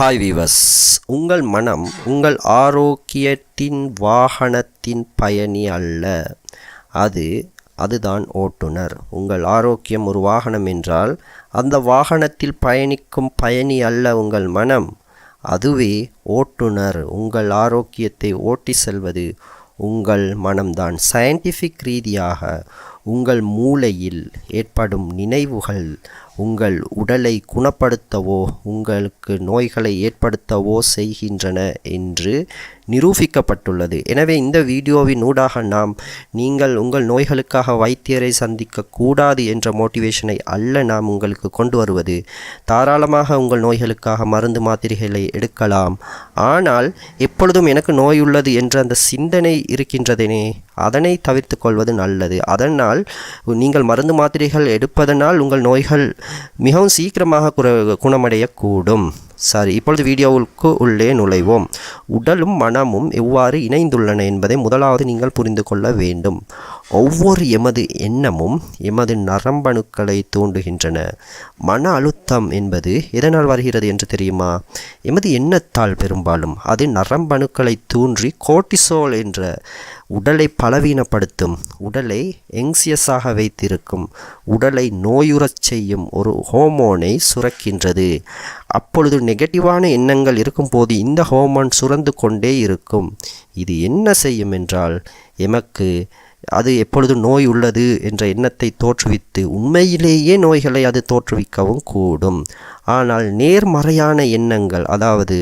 Hi viewers உங்கள் மனம் உங்கள் ஆரோக்கியத்தின் வாகனத்தின் பயணி அல்ல. அது அதுதான் ஓட்டுநர். உங்கள் ஆரோக்கியம் ஒரு வாகனம் என்றால் அந்த வாகனத்தில் பயணிக்கும் பயணி அல்ல உங்கள் மனம். அதுவே ஓட்டுநர். உங்கள் ஆரோக்கியத்தை ஓட்டி செல்வது உங்கள் மனம்தான். சயின்டிஃபிக் ரீதியாக உங்கள் மூளையில் ஏற்படும் நினைவுகள் உங்கள் உடலை குணப்படுத்தவோ உங்களுக்கு நோய்களை ஏற்படுத்தவோ செய்கின்றன என்று நிரூபிக்கப்பட்டுள்ளது. எனவே இந்த வீடியோவின் ஊடாக நாம் நீங்கள் உங்கள் நோய்களுக்காக வைத்தியரை சந்திக்க கூடாது என்ற மோட்டிவேஷனை அல்ல நாம் உங்களுக்கு கொண்டு வருவது. தாராளமாக உங்கள் நோய்களுக்காக மருந்து மாத்திரைகளை எடுக்கலாம். ஆனால் எப்பொழுதும் எனக்கு நோய் உள்ளது என்ற அந்த சிந்தனை இருக்கின்றதனே அதனை தவிர்த்து கொள்வது நல்லது. அதனால் நீங்கள் மருந்து மாத்திரைகள் எடுப்பதனால் உங்கள் நோய்கள் மிகவும் சீக்கிரமாக குற குணமடையக்கூடும். சரி இப்பொழுது வீடியோவுக்கு உள்ளே நுழைவோம். உடலும் மனமும் எவ்வாறு இணைந்துள்ளன என்பதை முதலாவது நீங்கள் புரிந்து கொள்ள வேண்டும். ஒவ்வொரு எமது எண்ணமும் எமது நரம்பணுக்களை தூண்டுகின்றன. மன அழுத்தம் என்பது எதனால் வருகிறது என்று தெரியுமா? எமது எண்ணத்தால் பெரும்பாலும் அது நரம்பணுக்களை தூன்றி கோட்டிசோல் என்ற உடலை பலவீனப்படுத்தும். உடலை எங்சியஸாக வைத்திருக்கும். உடலை நோயுறச் செய்யும் ஒரு ஹோமோனை சுரக்கின்றது. அப்பொழுது நெகட்டிவான எண்ணங்கள் இருக்கும்போது இந்த ஹோமோன் சுரந்து கொண்டே இருக்கும். இது என்ன செய்யும் என்றால் எமக்கு அது எப்பொழுது நோய் உள்ளது என்ற எண்ணத்தை தோற்றுவித்து உண்மையிலேயே நோய்களை அது தோற்றுவிக்கவும் கூடும். ஆனால் நேர்மறையான எண்ணங்கள் அதாவது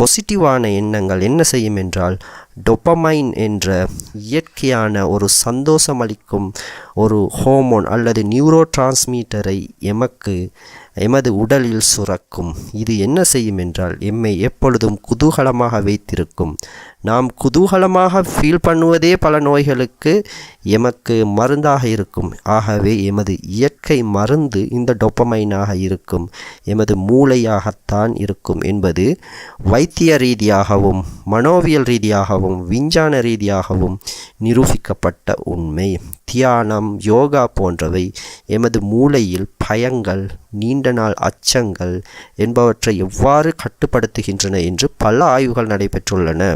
பொசிட்டிவான எண்ணங்கள் என்ன செய்யும் என்றால் டொப்பமைன் என்ற இயற்கையான ஒரு சந்தோஷமளிக்கும் ஒரு ஹோமோன் அல்லது நியூரோ டிரான்ஸ்மீட்டரை எமக்கு எமது உடலில் சுரக்கும். இது என்ன செய்யும் என்றால் எம்மை எப்பொழுதும் குதூகலமாக வைத்திருக்கும். நாம் குதூகலமாக ஃபீல் பண்ணுவதே பல நோய்களுக்கு எமக்கு மருந்தாக இருக்கும். ஆகவே எமது இயற்கை மருந்து இந்த டொப்பமைனாக இருக்கும். எமது மூளையாகத்தான் இருக்கும் என்பது வைத்திய ரீதியாகவும் மனோவியல் ரீதியாகவும் விஞ்ஞான ரீதியாகவும் நிரூபிக்கப்பட்ட உண்மை. தியானம் யோகா போன்றவை எமது மூளையில் பயங்கள் நீண்ட நாள் அச்சங்கள் என்பவற்றை எவ்வாறு கட்டுப்படுத்துகின்றன என்று பல ஆய்வுகள் நடைபெற்றுள்ளன.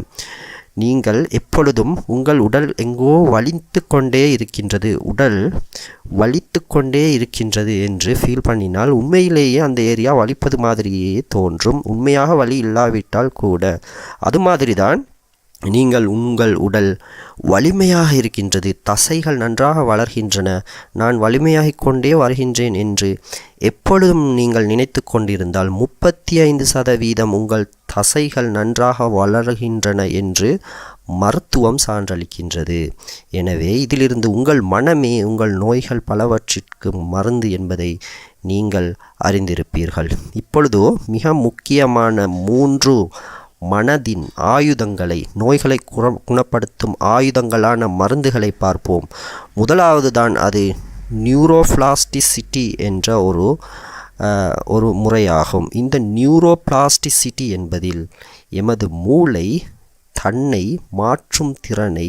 நீங்கள் எப்பொழுதும் உங்கள் உடல் எங்கோ வலித்து கொண்டே இருக்கின்றது உடல் வலித்து கொண்டே இருக்கின்றது என்று ஃபீல் பண்ணினால் உண்மையிலேயே அந்த ஏரியா வலிப்பது மாதிரியே தோன்றும். உண்மையாக வலி இல்லாவிட்டால் கூட அது மாதிரி தான் நீங்கள் உங்கள் உடல் வலிமையாக இருக்கின்றது தசைகள் நன்றாக வளர்கின்றன நான் வலிமையாகிக் கொண்டே வருகின்றேன் என்று எப்பொழுதும் நீங்கள் நினைத்து கொண்டிருந்தால் முப்பத்தி ஐந்து சதவீதம் உங்கள் தசைகள் நன்றாக வளர்கின்றன என்று மருத்துவம் சான்றளிக்கின்றது. எனவே இதிலிருந்து உங்கள் மனமே உங்கள் நோய்கள் பலவற்றிற்கு மருந்து என்பதை நீங்கள் அறிந்திருப்பீர்கள். இப்பொழுதோ மிக முக்கியமான மூன்று மனதின் ஆயுதங்களை நோய்களை குற குணப்படுத்தும் ஆயுதங்களான மருந்துகளை பார்ப்போம். முதலாவது தான் அது நியூரோபிளாஸ்டிசிட்டி என்ற ஒரு ஒரு முறையாகும். இந்த நியூரோபிளாஸ்டிசிட்டி என்பதில் எமது மூளை தன்னை மாற்றும் திறனை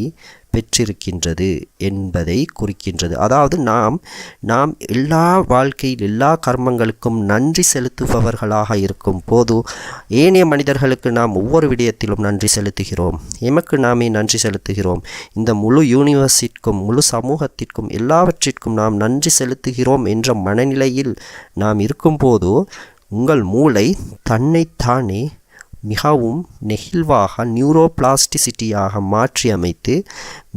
பெற்றிருக்கின்றது என்பதை குறிக்கின்றது. அதாவது நாம் நாம் எல்லா வாழ்க்கையில் எல்லா கர்மங்களுக்கும் நன்றி செலுத்துபவர்களாக இருக்கும் போது ஏனைய மனிதர்களுக்கு நாம் ஒவ்வொரு விடயத்திலும் நன்றி செலுத்துகிறோம். எமக்கு நாமே நன்றி செலுத்துகிறோம். இந்த முழு யூனிவர்ஸிற்கும் முழு சமூகத்திற்கும் எல்லாவற்றிற்கும் நாம் நன்றி செலுத்துகிறோம் என்ற மனநிலையில் நாம் இருக்கும்போது உங்கள் மூளை தன்னைத்தானே மிகவும் நெகிழ்வாக நியூரோபிளாஸ்டிசிட்டியாக மாற்றி அமைத்து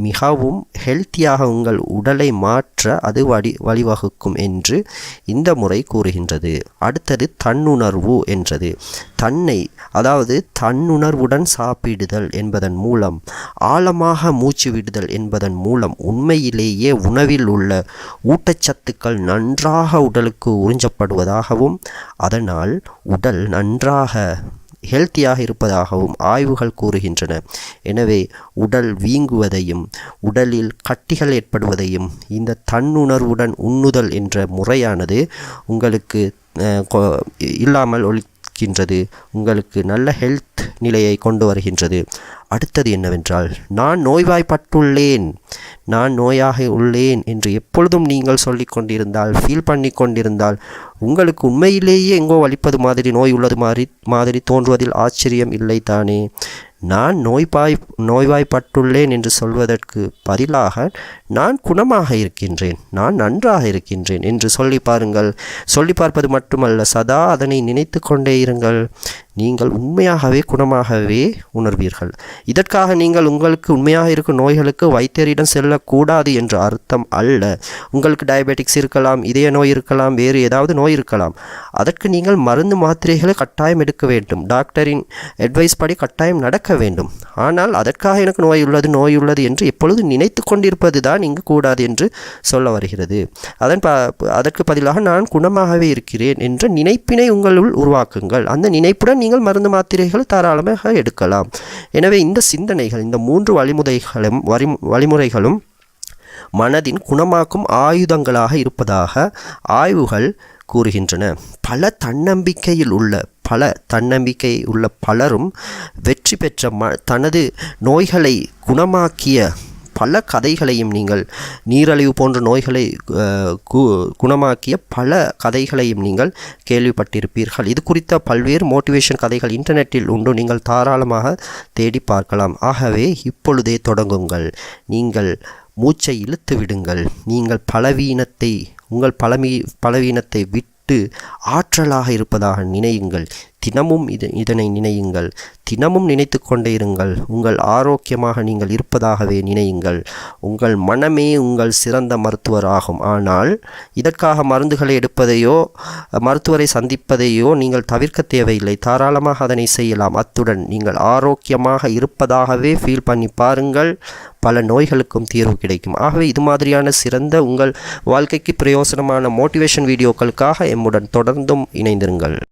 மிகவும் ஹெல்த்தியாக உங்கள் உடலை மாற்ற அது வழி வழிவகுக்கும் என்று இந்த முறை கூறுகின்றது. அடுத்தது தன்னுணர்வு என்றது. தன்னை அதாவது தன்னுணர்வுடன் சாப்பிடுதல் என்பதன் மூலம் ஆழமாக மூச்சு விடுதல் என்பதன் மூலம் உண்மையிலேயே உணவில் உள்ள ஊட்டச்சத்துக்கள் நன்றாக உடலுக்கு உறிஞ்சப்படுவதாகவும் அதனால் உடல் நன்றாக ஹெல்த்தியாக இருப்பதாகவும் ஆய்வுகள் கூறுகின்றன. எனவே உடல் வீங்குவதையும் உடலில் கட்டிகள் ஏற்படுவதையும் இந்த தன்னுணர்வுடன் உண்ணுதல் என்ற முறையானது உங்களுக்கு இல்லாமல் ஒழி கொடுக்கின்றது உங்களுக்கு நல்ல ஹெல்த் நிலையை கொண்டு வருகின்றது. அடுத்தது என்னவென்றால் நான் நோய்வாய்ப்பட்டுள்ளேன். நான் நோயாக உள்ளேன் என்று எப்பொழுதும் நீங்கள் சொல்லிக் கொண்டிருந்தால் ஃபீல் பண்ணி கொண்டிருந்தால் உங்களுக்கு உண்மையிலேயே எங்கோ வலிப்பது மாதிரி நோய் உள்ளது மாதிரி மாதிரி தோன்றுவதில் ஆச்சரியம் இல்லை தானே. நான் நோய்பாய் நோய்வாய்ப்பட்டுள்ளேன் என்று சொல்வதற்கு பதிலாக நான் குணமாக இருக்கின்றேன் நான் நன்றாக இருக்கின்றேன் என்று சொல்லி பாருங்கள். சொல்லி பார்ப்பது மட்டுமல்ல சதா அதனை நினைத்து கொண்டே இருங்கள். நீங்கள் உண்மையாகவே குணமாகவே உணர்வீர்கள். இதற்காக நீங்கள் உங்களுக்கு உண்மையாக இருக்கும் நோய்களுக்கு வைத்தியரிடம் செல்லக்கூடாது என்று அர்த்தம் அல்ல. உங்களுக்கு டயபெட்டிக்ஸ் இருக்கலாம் இதய நோய் இருக்கலாம் வேறு ஏதாவது நோய் இருக்கலாம். அதற்கு நீங்கள் மருந்து மாத்திரைகளை கட்டாயம் எடுக்க வேண்டும். டாக்டரின் அட்வைஸ் படி கட்டாயம் நடக்க வேண்டும். ஆனால் அதற்காக எனக்கு நோய் உள்ளது நோய் உள்ளது என்று எப்பொழுது நினைத்து கொண்டிருப்பது தான் இங்கு கூடாது என்று சொல்ல வருகிறது. அதன் ப அதற்கு பதிலாக நான் குணமாகவே இருக்கிறேன் என்ற நினைப்பினை உங்களுள் உருவாக்குங்கள். அந்த நினைப்புடன் நீங்கள் மருந்து மாத்திரைகள் தாராளமாக எடுக்கலாம். எனவே இந்த சிந்தனைகள் இந்த மூன்று வழிமுறைகளும் வரி வழிமுறைகளும் மனதின் குணமாக்கும் ஆயுதங்களாக இருப்பதாக ஆய்வுகள் கூறுகின்றன. பல தன்னம்பிக்கையில் உள்ள பல தன்னம்பிக்கை உள்ள பலரும் வெற்றி பெற்ற ம தனது நோய்களை குணமாக்கிய பல கதைகளையும் நீங்கள் நீரழிவு போன்ற நோய்களை கு குணமாக்கிய பல கதைகளையும் நீங்கள் கேள்விப்பட்டிருப்பீர்கள். இது குறித்த பல்வேறு மோட்டிவேஷன் கதைகள் இன்டர்நெட்டில் உண்டு. நீங்கள் தாராளமாக தேடி பார்க்கலாம். ஆகவே இப்பொழுதே தொடங்குங்கள். நீங்கள் மூச்சை இழுத்து விடுங்கள். நீங்கள் பலவீனத்தை உங்கள் பலமீ பலவீனத்தை விட்டு ஆற்றலாக இருப்பதாக நினையுங்கள். தினமும் இது இதனை நினையுங்கள். தினமும் நினைத்து கொண்டே இருங்கள். உங்கள் ஆரோக்கியமாக நீங்கள் இருப்பதாகவே நினையுங்கள். உங்கள் மனமே உங்கள் சிறந்த மருத்துவர் ஆகும். ஆனால் இதற்காக மருந்துகளை எடுப்பதையோ மருத்துவரை சந்திப்பதையோ நீங்கள் தவிர்க்க தேவையில்லை. தாராளமாக அதனை செய்யலாம். அத்துடன் நீங்கள் ஆரோக்கியமாக இருப்பதாகவே ஃபீல் பண்ணி பாருங்கள். பல நோய்களுக்கும் தீர்வு கிடைக்கும். ஆகவே இது மாதிரியான சிறந்த உங்கள் வாழ்க்கைக்கு பிரயோசனமான மோட்டிவேஷன் வீடியோக்களுக்காக எம்முடன் தொடர்ந்தும் இணைந்திருங்கள்.